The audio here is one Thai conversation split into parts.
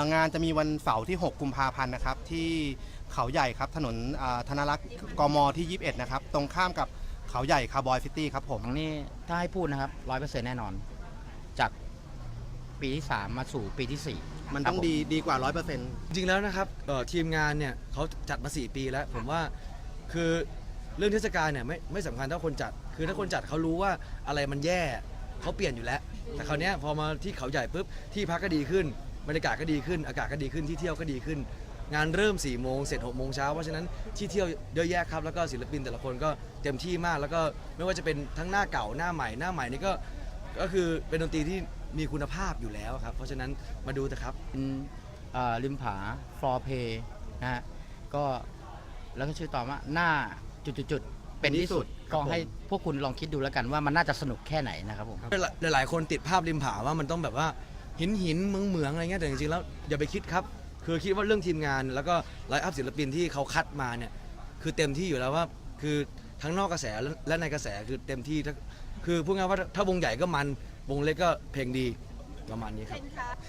เอ่องานจะมีวันเสาร์ที่ 6 กุมภาพันธ์นะครับ ที่เขาใหญ่ครับถนนอ่าธนรักษ์กมที่ 21 นะครับ ตรงข้ามกับเขาใหญ่คาร์บอยซิตี้ครับผม ของนี่ถ้าให้พูดนะครับร้อยเปอร์เซ็นต์แน่นอน จากปีที่สามมาสู่ปีที่สี่มันต้องดีดีกว่า 100%จริงๆแล้วนะครับเอ่อทีมงานเนี่ยเขาจัดมา 4 ปีแล้ว ผมว่าคือเรื่องเทศกาลเนี่ยไม่ไม่สำคัญเท่าคนจัด คือถ้าคนจัดเขารู้ว่าอะไรมันแย่เขาเปลี่ยนอยู่แล้ว แต่คราวเนี้ยพอมาที่เขาใหญ่ปุ๊บที่พักก็ดีขึ้น บรรยากาศก็ดีขึ้น อากาศก็ดีขึ้นที่เที่ยวก็ดีขึ้น งานเริ่ม4ี่โมงเสร็จ6กโมงเช้าเพราะฉะนั้นที่เที่ยวเยอะแยะครับแล้วก็ศิลปินแต่ละคนก็เต็มที่มาก แล้วก็ไม่ว่าจะเป็นทั้งหน้าเก่าหน้าใหม่หน้าใหม่นี่ก็ก็คือเป็นดนตรีที่มีคุณภาพอยู่แล้วครับ เพราะฉะนั้นมาดูเถอะครับ เป็นเอ่อริมผาฟลอร์เพย์นะฮะก็แล้วก็ชื่อต่อว่าหน้าจุดๆๆเป็นที่สุดครับก็ให้ผม พวกคุณลองคิดดูแล้วกันว่ามันน่าจะสนุกแค่ไหนนะครับผม หลายหลายๆคนติดภาพริมผาว่ามันต้องแบบว่า หินหินเมืองเหมืองอะไรเงี้ยแต่จริงๆแล้วอย่าไปคิดครับ คือคิดว่าเรื่องทีมงาน แล้วก็ไลฟ์อัพศิลปินที่เขาคัดมาเนี่ยคือเต็มที่อยู่แล้วว่าคือทั้งนอกกระแสและและในกระแสคือเต็มที่ถ้าคือพูดง่ายๆว่าถ้าวงใหญ่ก็มันวงเล็กก็เพลงดีประมาณนี้ครับ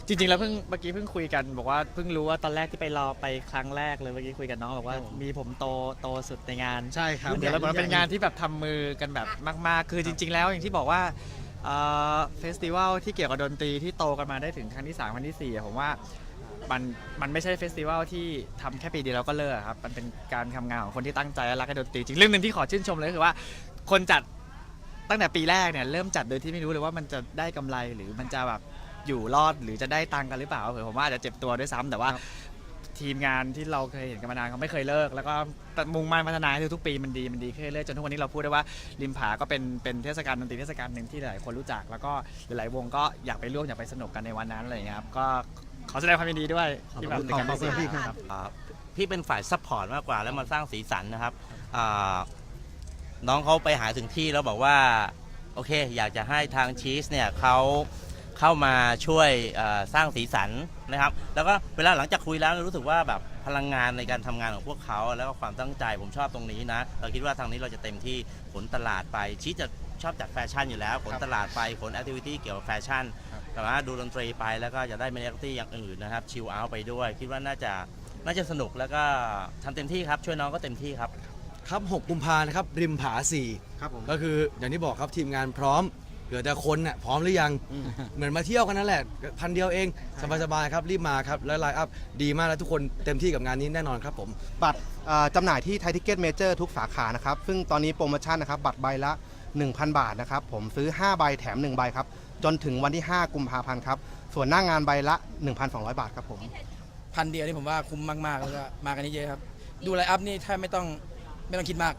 จริงๆ แล้วเพิ่งเมื่อกี้เพิ่งคุยกัน บอกว่าเพิ่งรู้ว่าตอนแรกที่ไปรอไปครั้งแรกเลยเมื่อกี้คุยกับน้องบอกว่ามีผมโตโตสุดในงานใช่ครับเดี๋ยวแล้วมันเป็นงานที่แบบทำมือกันแบบมาก ๆ คือจริง ๆ แล้วอย่างที่บอกว่า เฟสติวัลที่เกี่ยวกับดนตรีที่โตกันมาได้ถึงครั้งที่3ครั้งที่ 4 ผมว่ามันมันไม่ใช่เฟสติวัลที่ทำแค่ปีเดียวแล้วก็เลิกอะครับ มันเป็นการทำงานของคนที่ตั้งใจและรักในดนตรีจริงเรื่องหนึ่งที่ขอชื่นชมเลยก็คือว่าคนจัดตั้งแต่ปีแรกเนี่ยเริ่มจัดโดยที่ไม่รู้เลยว่ามันจะได้กำไรหรือมันจะแบบอยู่รอดหรือจะได้ตังค์กันหรือเปล่าเผื่อผมว่าอาจจะเจ็บตัวด้วยซ้ำแต่ว่า ทีมงานที่เราเคยเห็นกันมานานเขาไม่เคยเลิก แล้วก็มุ่งมั่นพัฒนาให้ทุกๆปีมันดีมันดีขึ้นเรื่อยๆจนทุกวันนี้เราพูดได้ว่าริมผาก็เป็นเป็นเทศกาลดนตรีเทศกาลหนึ่งที่หลายคนรู้จัก แล้วก็หลายๆวงก็อยากไปร่วมอยากไปสนุกกันในวันนั้นอะไรอย่างเงี้ยครับก็ขอแสดงความยินดีด้วยที่แบบเป็นการขอบคุณพี่ครับครับ อ่าพี่เป็นฝ่ายซัพพอร์ตมากกว่าแล้วมาสร้างสีสันนะครับอ่าน้องเขาไปหาถึงที่แล้วบอกว่า โอเค อยากจะให้ทางชีสเนี่ยเขา เข้ามาช่วยอ่าสร้างสีสันนะครับ แล้วก็เวลาหลังจากคุยแล้วรู้สึกว่าแบบพลังงานในการทำงานของพวกเขา แล้วก็ความตั้งใจผมชอบตรงนี้นะ เราคิดว่าทางนี้เราจะเต็มที่ขนตลาดไปชีสจะชอบจัดแฟชั่นอยู่แล้วขนตลาดไปขนแอคทิวิตี้เกี่ยวกับแฟชั่นแต่ว่าดูดนตรีไปแล้วก็จะได้บรรยากาศอย่างอื่นนะครับชิลเอาท์ไปด้วย คิดว่าน่าจะน่าจะสนุกแล้วก็ทำเต็มที่ครับ ช่วยน้องก็เต็มที่ครับ ครับ 6 กุมภานะครับ ริมผาครับผม4ก็คืออย่างที่บอกครับทีมงานพร้อม เหลือแต่คนน่ะพร้อมหรือยังเหมือนมาเที่ยวกันนั่นแหละ พันเดียวเอง สบายๆครับ รีบมาครับ แล้วไลน์อัพดีมากแล้วทุกคนเต็มที่กับงานนี้แน่นอนครับผม บัตรเอ่อจำหน่ายที่ไทยทิเก็ตเมเจอร์ทุกสาขานะครับ ซึ่งตอนนี้โปรโมชั่นนะครับ บัตรใบละ 1,000 บาทนะครับ ผมซื้อ 5 ใบแถม 1 ใบครับ จนถึงวันที่ 5 กุมภาพันธ์ครับ ส่วนหน้างานใบละ 1,200 บาทครับผม พันเดียวนี่ผมว่าคุ้มมากๆแล้วก็มากันเยอะๆครับ ดูไลน์อัพนี่ถ้าไม่ต้องไม่ต้องคิดมาก